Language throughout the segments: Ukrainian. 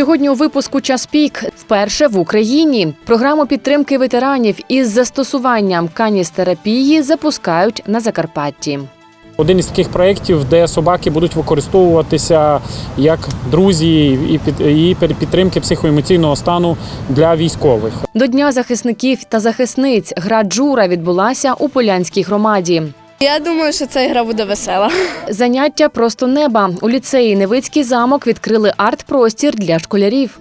Сьогодні у випуску час пік вперше в Україні програму підтримки ветеранів із застосуванням каністерапії запускають на Закарпатті. Один із таких проєктів, де собаки будуть використовуватися як друзі і під і підтримки психоемоційного стану для військових. До Дня захисників та захисниць гра Джура відбулася у Полянській громаді. Я думаю, що ця гра буде весела. Заняття просто неба. У ліцеї Невицький замок відкрили арт-простір для школярів.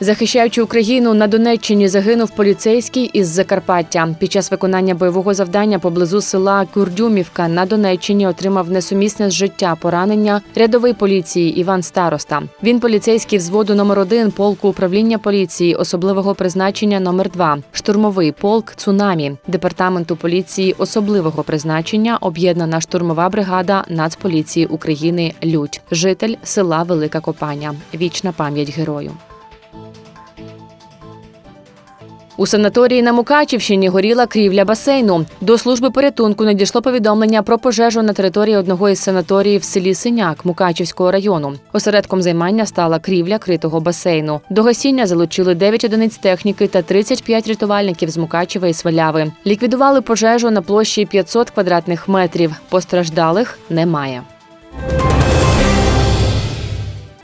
Захищаючи Україну на Донеччині, загинув поліцейський із Закарпаття. Під час виконання бойового завдання поблизу села Курдюмівка на Донеччині отримав несумісне з життя поранення рядовий поліції Іван Староста. Він поліцейський взводу номер 1 полку управління поліції особливого призначення номер 2 штурмовий полк Цунамі департаменту поліції особливого призначення об'єднана штурмова бригада Нацполіції України Людь, житель села Велика Копаня. Вічна пам'ять герою. У санаторії на Мукачівщині горіла крівля басейну. До служби порятунку надійшло повідомлення про пожежу на території одного із санаторіїв в селі Синяк Мукачівського району. Осередком займання стала крівля критого басейну. До гасіння залучили 9 одиниць техніки та 35 рятувальників з Мукачева і Сваляви. Ліквідували пожежу на площі 500 квадратних метрів. Постраждалих немає.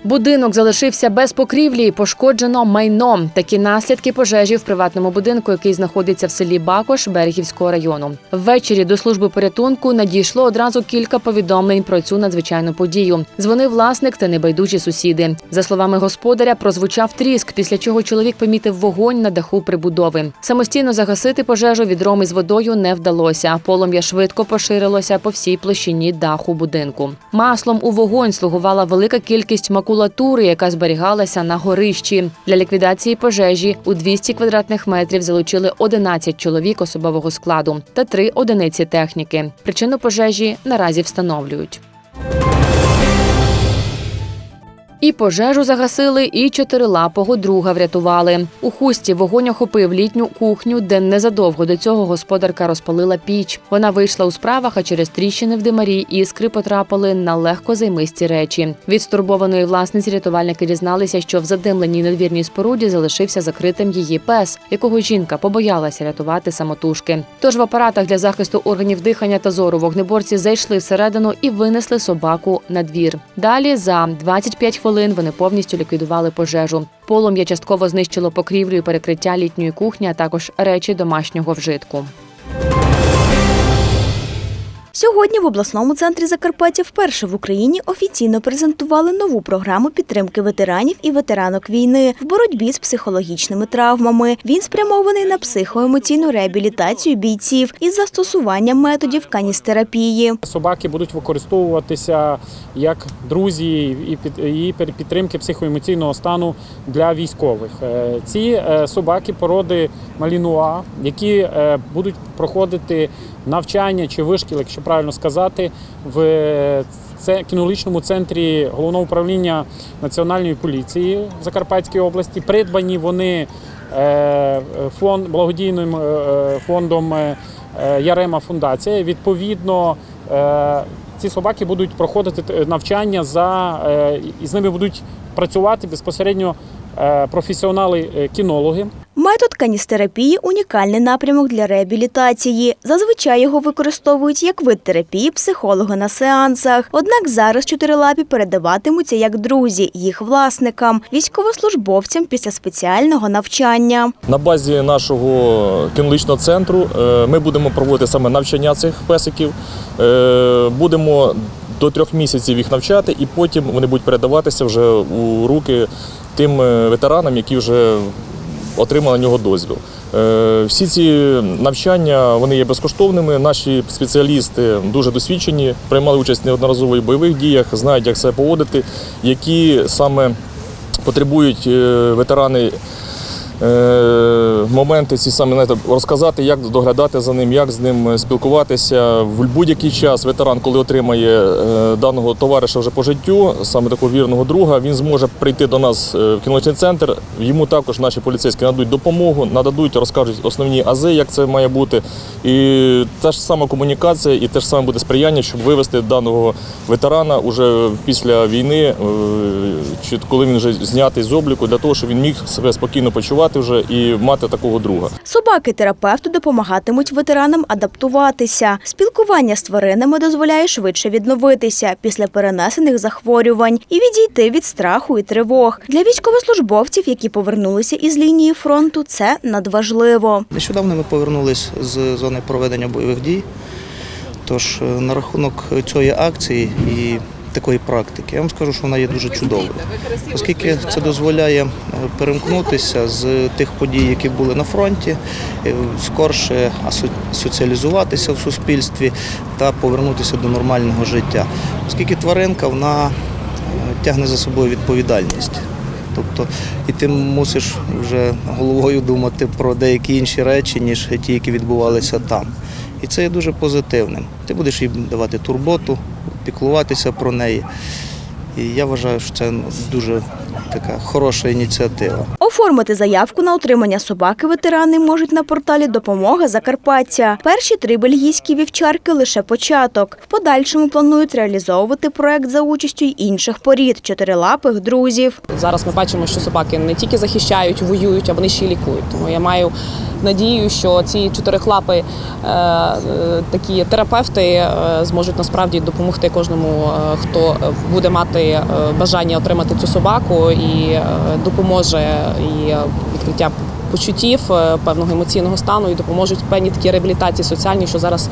Будинок залишився без покрівлі і пошкоджено майно. Такі наслідки пожежі в приватному будинку, який знаходиться в селі Бакош Берегівського району. Ввечері до служби порятунку надійшло одразу кілька повідомлень про цю надзвичайну подію. Дзвонив власник та небайдужі сусіди. За словами господаря, прозвучав тріск, після чого чоловік помітив вогонь на даху прибудови. Самостійно загасити пожежу відром із водою не вдалося. Полум'я швидко поширилося по всій площині даху будинку. Маслом у вогонь слугувала велика кількість макулатури, яка зберігалася на горищі. Для ліквідації пожежі у 200 квадратних метрів залучили 11 чоловік особового складу та 3 одиниці техніки. Причину пожежі наразі встановлюють. І пожежу загасили, і чотирилапого друга врятували. У хусті вогонь охопив літню кухню, де незадовго до цього господарка розпалила піч. Вона вийшла у справах, а через тріщини в димарі іскри потрапили на легко займисті речі. Від стурбованої власниці рятувальники дізналися, що в задимленій надвірній споруді залишився закритим її пес, якого жінка побоялася рятувати самотужки. Тож в апаратах для захисту органів дихання та зору вогнеборці зайшли всередину і винесли собаку на двір. Далі за 25 хвилин вони повністю ліквідували пожежу. Полум'я частково знищило покрівлю і перекриття літньої кухні, а також речі домашнього вжитку. Сьогодні в обласному центрі Закарпаття вперше в Україні офіційно презентували нову програму підтримки ветеранів і ветеранок війни в боротьбі з психологічними травмами. Він спрямований на психоемоційну реабілітацію бійців із застосуванням методів каністерапії. Собаки будуть використовуватися як друзі і під і підтримки психоемоційного стану для військових. Е, Ці е, собаки породи малінуа, які е, будуть проходити навчання чи вишкіл, якщо правильно сказати, в кінологічному центрі головного управління національної поліції в Закарпатській області. Придбані вони е, фонд благодійним е, фондом е, Ярема Фундація. Відповідно, ці собаки будуть проходити навчання за і з ними будуть працювати безпосередньо професіонали-кінологи. Метод каністерапії унікальний напрямок для реабілітації. Зазвичай його використовують як вид терапії психолога на сеансах. Однак зараз чотирилапі передаватимуться як друзі їх власникам, військовослужбовцям після спеціального навчання. На базі нашого кінологічного центру е, ми будемо проводити саме навчання цих песиків. Е, Будемо до трьох місяців їх навчати, і потім вони будуть передаватися вже у руки тим е, ветеранам, які вже отримали на нього дозвіл. Е, Всі ці навчання вони є безкоштовними. Наші спеціалісти дуже досвідчені, приймали участь неодноразово в бойових діях, знають, як себе поводити, які саме потребують е, ветерани моменти ці саме знаєте, розказати, як доглядати за ним, як з ним спілкуватися. В будь-який час ветеран, коли отримає е, даного товариша вже по життю, саме такого вірного друга, він зможе прийти до нас е, в кінологічний центр. Йому також наші поліцейські нададуть допомогу, нададуть, розкажуть основні ази, як це має бути. І та ж сама комунікація, і те ж саме буде сприяння, щоб вивести даного ветерана уже після війни, е, чи коли він вже знятий з обліку, для того, щоб він міг себе спокійно почувати вже і мати такого друга. Собаки-терапевти допомагатимуть ветеранам адаптуватися. Спілкування з тваринами дозволяє швидше відновитися після перенесених захворювань і відійти від страху і тривог. Для військовослужбовців, які повернулися із лінії фронту, це надважливо. Нещодавно ми повернулись з зони проведення бойових дій. Тож е, на рахунок цієї акції і такої практики, я вам скажу, що вона є дуже чудовою, оскільки це дозволяє е, перемкнутися з тих подій, які були на фронті, е, скорше соціалізуватися в суспільстві та повернутися до нормального життя. Оскільки тваринка вона е, тягне за собою відповідальність. Тобто, і ти мусиш вже головою думати про деякі інші речі, ніж ті, які відбувалися там. І це є дуже позитивним. Ти будеш їй давати турботу, піклуватися про неї. І я вважаю, що це дуже така хороша ініціатива. Оформити заявку на отримання собаки ветерани можуть на порталі Допомога Закарпаття. Перші три бельгійські вівчарки лише початок. В подальшому планують реалізовувати проект за участю й інших порід чотирилапих друзів. Зараз ми бачимо, що собаки не тільки захищають, воюють, а вони ще й лікують. Тому я маю надію, що ці чотирихлапи е, такі терапевти е, зможуть насправді допомогти кожному, е, хто буде мати бажання отримати цю собаку і е, допоможе і е, відкриття почуттів, е, певного емоційного стану і допоможуть певні такі реабілітації соціальні, що зараз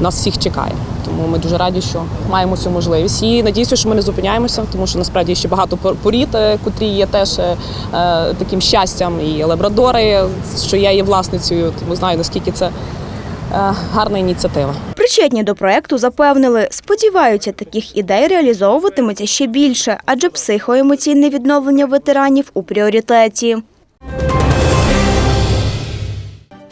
нас всіх чекає. Тому ми дуже раді, що маємо цю можливість. І надіюся, що ми не зупиняємося, тому що насправді ще багато порід, котрі є теж е, таким щастям, і лабрадори, що я є власницею, тому знаю наскільки це е, гарна ініціатива. Причетні до проекту запевнили, сподіваються, таких ідей реалізовуватиметься ще більше, адже психоемоційне відновлення ветеранів у пріоритеті.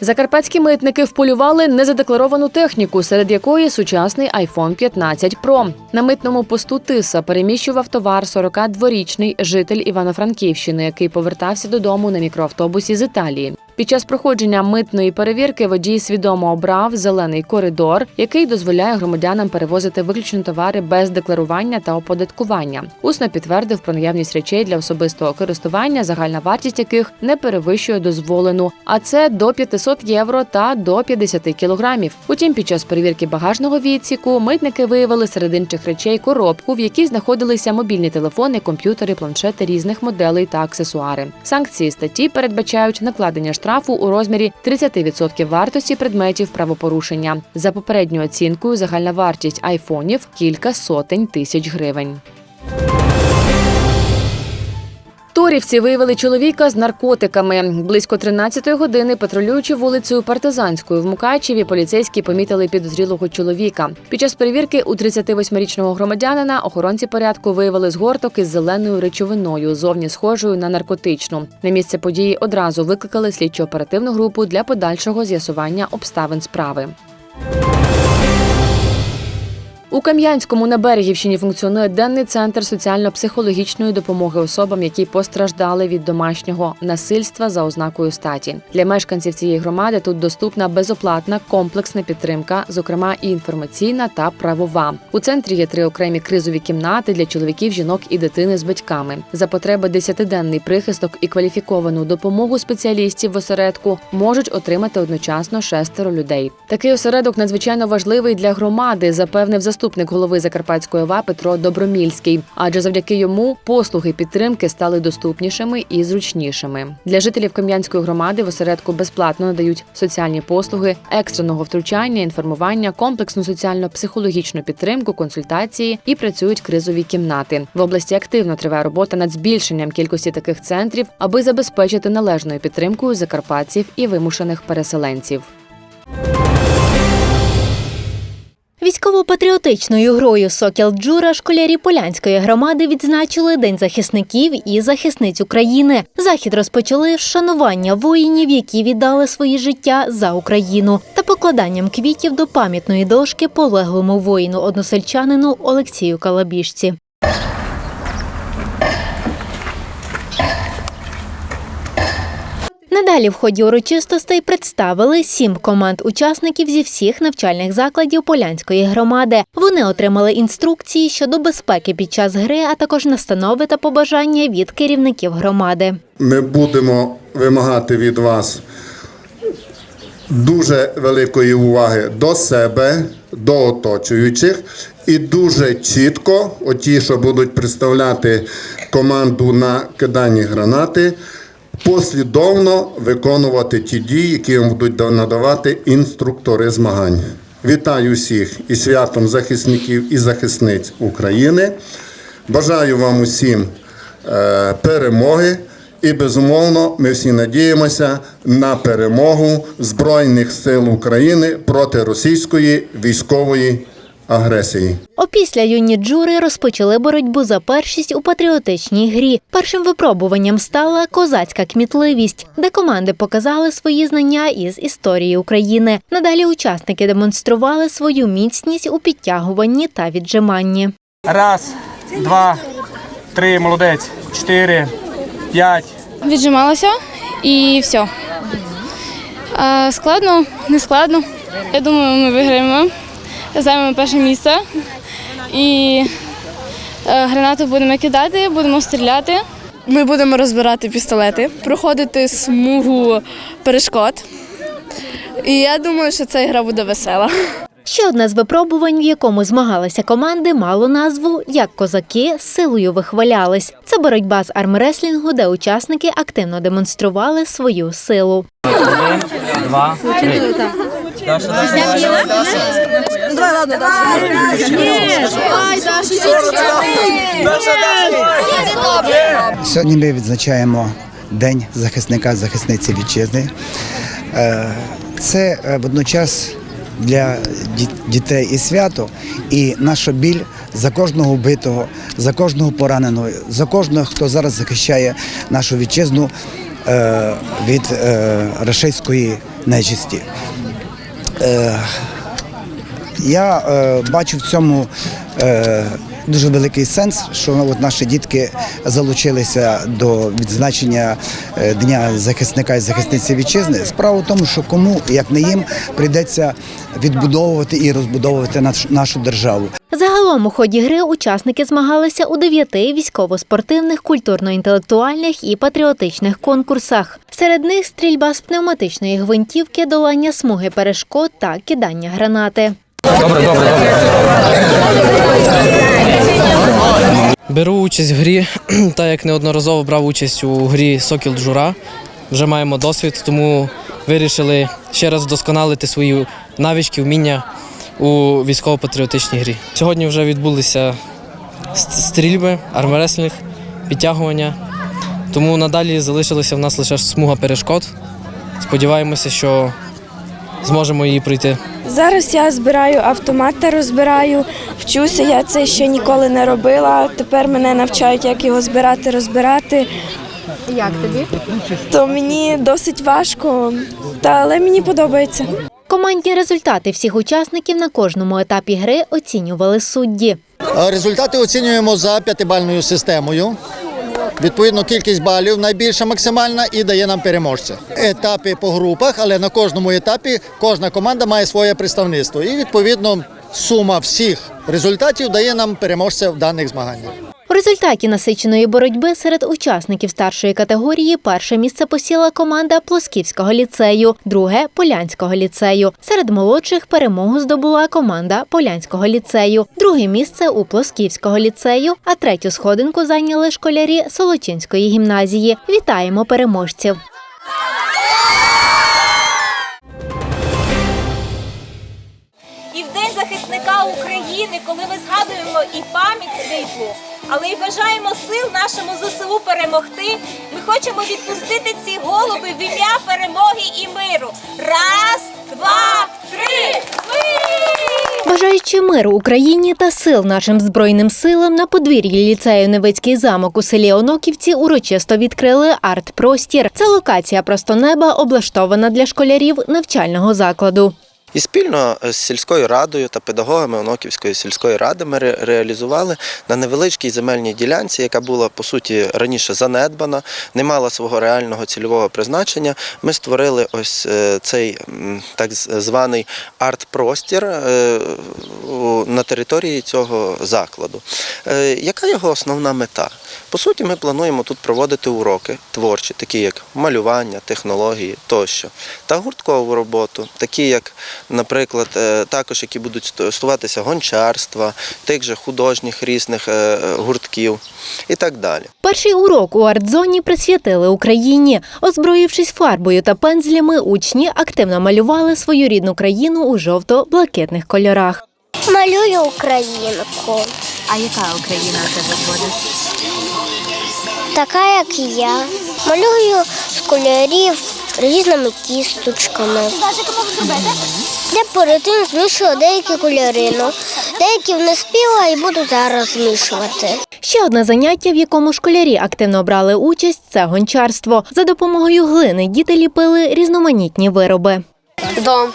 Закарпатські митники вполювали незадекларовану техніку, серед якої сучасний iPhone 15 Pro. На митному посту Тиса переміщував товар 42-річний житель Івано-Франківщини, який повертався додому на мікроавтобусі з Італії. Під час проходження митної перевірки водій свідомо обрав зелений коридор, який дозволяє громадянам перевозити виключно товари без декларування та оподаткування. Усно підтвердив про наявність речей для особистого користування, загальна вартість яких не перевищує дозволену, а це до 500 євро та до 50 кілограмів. Утім, під час перевірки багажного відсіку митники виявили серед інших речей коробку, в якій знаходилися мобільні телефони, комп'ютери, планшети різних моделей та аксесуари. Санкції статті передбачають накладення штрафу у розмірі 30% вартості предметів правопорушення. За попередньою оцінкою, загальна вартість айфонів кілька сотень тисяч гривень. Торівці виявили чоловіка з наркотиками. Близько 13-ї години, патрулюючи вулицею Партизанською в Мукачеві, поліцейські помітили підозрілого чоловіка. Під час перевірки у 38-річного громадянина охоронці порядку виявили згорток із зеленою речовиною, зовні схожою на наркотичну. На місце події одразу викликали слідчо-оперативну групу для подальшого з'ясування обставин справи. У Кам'янському на Берегівщині функціонує денний центр соціально-психологічної допомоги особам, які постраждали від домашнього насильства за ознакою статі. Для мешканців цієї громади тут доступна безоплатна комплексна підтримка, зокрема і інформаційна та правова. У центрі є три окремі кризові кімнати для чоловіків, жінок і дитини з батьками. За потреби десятиденний прихисток і кваліфіковану допомогу спеціалістів в осередку можуть отримати одночасно шестеро людей. Такий осередок надзвичайно важливий для громади, запевнив заступник голови Закарпатської ОВА Петро Добромільський. Адже завдяки йому послуги підтримки стали доступнішими і зручнішими. Для жителів Кам'янської громади в осередку безплатно надають соціальні послуги, екстреного втручання, інформування, комплексну соціально-психологічну підтримку, консультації і працюють кризові кімнати. В області активно триває робота над збільшенням кількості таких центрів, аби забезпечити належною підтримкою закарпатців і вимушених переселенців. Військово-патріотичною грою Сокіл Джура школярі Полянської громади відзначили День захисників і захисниць України. Захід розпочали з шанування воїнів, які віддали свої життя за Україну, та покладанням квітів до пам'ятної дошки полеглому воїну односельчанину Олексію Калабішці. Надалі в ході урочистостей представили сім команд учасників зі всіх навчальних закладів Полянської громади. Вони отримали інструкції щодо безпеки під час гри, а також настанови та побажання від керівників громади. Ми будемо вимагати від вас дуже великої уваги до себе, до оточуючих, і дуже чітко, оті, що будуть представляти команду на киданні гранати, послідовно виконувати ті дії, які вам будуть надавати інструктори змагань. Вітаю всіх із святом захисників і захисниць України. Бажаю вам усім е, перемоги. І безумовно, ми всі надіємося на перемогу Збройних сил України проти російської військової агресії. Опісля юні джури розпочали боротьбу за першість у патріотичній грі. Першим випробуванням стала козацька кмітливість, де команди показали свої знання із історії України. Надалі учасники демонстрували свою міцність у підтягуванні та віджиманні. Раз, два, три, молодець, чотири, п'ять. Віджималася і все. А, складно, не складно. Я думаю, ми виграємо. Займемо перше місце. І е, гранату будемо кидати, будемо стріляти. Ми будемо розбирати пістолети, проходити смугу перешкод. І я думаю, що ця гра буде весела. Ще одне з випробувань, в якому змагалися команди, мало назву Як козаки з силою вихвалялись. Це боротьба з армреслінгу, де учасники активно демонстрували свою силу. Два, три. Сьогодні ми відзначаємо День захисника захисниці вітчизни. Е, Це е, водночас для дітей і свято, і наша біль за кожного вбитого, за кожного пораненого, за кожного, хто зараз захищає нашу вітчизну е, від рашистської нечисті. Е, я е, бачу в цьому е, дуже великий сенс, що от наші дітки залучилися до відзначення Дня захисника і захисниці вітчизни. Справа в тому, що кому, як не їм, прийдеться відбудовувати і розбудовувати нашу державу. Загалом у ході гри учасники змагалися у дев'яти військово-спортивних, культурно-інтелектуальних і патріотичних конкурсах. Серед них стрільба з пневматичної гвинтівки, долання смуги перешкод та кидання гранати. Беру участь в грі, так як неодноразово брав участь у грі Сокіл Джура. Вже маємо досвід, тому вирішили ще раз вдосконалити свої навички, вміння у військово-патріотичній грі. Сьогодні вже відбулися стрільби, армреслінг, підтягування. Тому надалі залишилася в нас лише смуга перешкод. Сподіваємося, що зможемо її пройти. Зараз я збираю автомат та розбираю. Вчуся, я це ще ніколи не робила. Тепер мене навчають, як його збирати, розбирати. Як тобі? То мені досить важко, та але мені подобається. Командні результати всіх учасників на кожному етапі гри оцінювали судді. Результати оцінюємо за п'ятибальною системою. Відповідно, кількість балів найбільша максимальна і дає нам переможця. Етапи по групах, але на кожному етапі кожна команда має своє представництво. І відповідно сума всіх результатів дає нам переможця в даних змаганнях. Результаті насиченої боротьби серед учасників старшої категорії перше місце посіла команда Плосківського ліцею, друге Полянського ліцею. Серед молодших перемогу здобула команда Полянського ліцею, друге місце у Плосківського ліцею, а третю сходинку зайняли школярі Солочинської гімназії. Вітаємо переможців! І в День захисника України, коли ми згадуємо і пам'ять світлу, але й бажаємо сил нашому ЗСУ перемогти, ми хочемо відпустити ці голуби в ім'я перемоги і миру. Раз, два, три! Бажаючи миру Україні та сил нашим збройним силам на подвір'ї ліцею Невицький замок у селі Оноківці урочисто відкрили арт-простір. Це локація просто неба, облаштована для школярів навчального закладу. І спільно з сільською радою та педагогами Оноківської сільської ради ми ре- реалізували на невеличкій земельній ділянці, яка була по суті раніше занедбана, не мала свого реального цільового призначення. Ми створили ось е, цей так званий арт-простір е, на території цього закладу. Е, Яка його основна мета? По суті, ми плануємо тут проводити уроки творчі, такі як малювання, технології тощо, та гурткову роботу, такі як, наприклад, е, також які будуть стосуватися гончарства, тих же художніх різних е, гуртків і так далі. Перший урок у арт-зоні присвятили Україні. Озброївшись фарбою та пензлями, учні активно малювали свою рідну країну у жовто-блакитних кольорах. Малюю українку, А яка Україна тебе буде? Така як і я. Малюю з кольорів різними кісточками. Я перед тим змішую деякі кольори. Ну, деякі не спіла і буду зараз змішувати. Ще одне заняття, в якому школярі активно брали участь, це гончарство. За допомогою глини діти ліпили різноманітні вироби. Дом.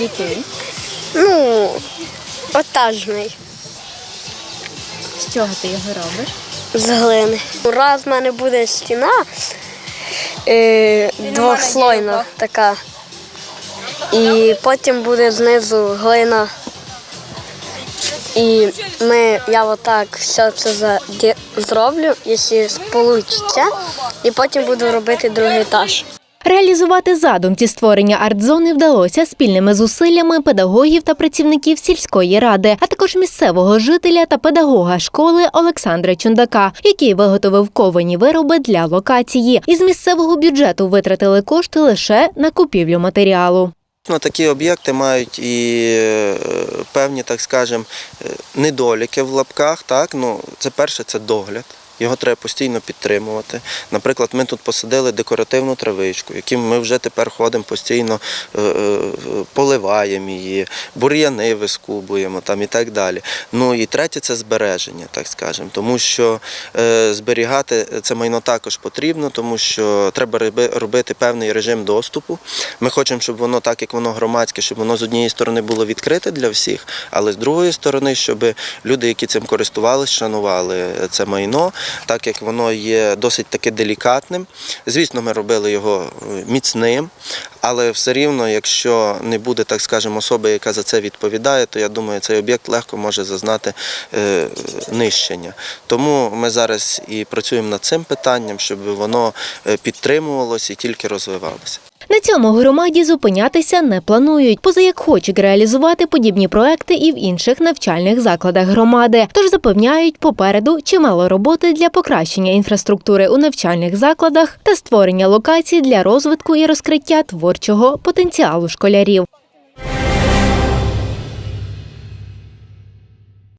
Який? Ну, отажний З чого ти його робиш? З глини. Раз в мене буде стіна е, двохслойна така. І потім буде знизу глина. І ми, я отак все це за, зроблю, якщо вийде. І потім буду робити другий етаж. Реалізувати задум зі створення арт-зони вдалося спільними зусиллями педагогів та працівників сільської ради, а також місцевого жителя та педагога школи Олександра Чундака, який виготовив ковані вироби для локації. Із місцевого бюджету витратили кошти лише на купівлю матеріалу. Ну, такі об'єкти мають і е, певні, так скажемо, е, недоліки в лапках. Так? Ну, це перше, це догляд. Його треба постійно підтримувати. Наприклад, ми тут посадили декоративну травичку, яким ми вже тепер ходимо постійно, е, е, поливаємо її, бур'яни вискубуємо там і так далі. Ну і третє це збереження, так скажемо, тому що е, зберігати це майно також потрібно, тому що треба робити певний режим доступу. Ми хочемо, щоб воно так, як воно громадське, щоб воно з однієї сторони було відкрите для всіх, але з другої сторони, щоб люди, які цим користувалися, шанували це майно, так як воно є досить таки делікатним. Звісно, ми робили його е, міцним, але все рівно, якщо не буде, так скажемо, особи, яка за це відповідає, то я думаю, цей об'єкт легко може зазнати е, нищення. Тому ми зараз і працюємо над цим питанням, щоб воно е, підтримувалося і тільки розвивалося. На цьому громаді зупинятися не планують, поза як хочуть реалізувати подібні проекти і в інших навчальних закладах громади. Тож запевняють, попереду чимало роботи для покращення інфраструктури у навчальних закладах та створення локацій для розвитку і розкриття творчого потенціалу школярів.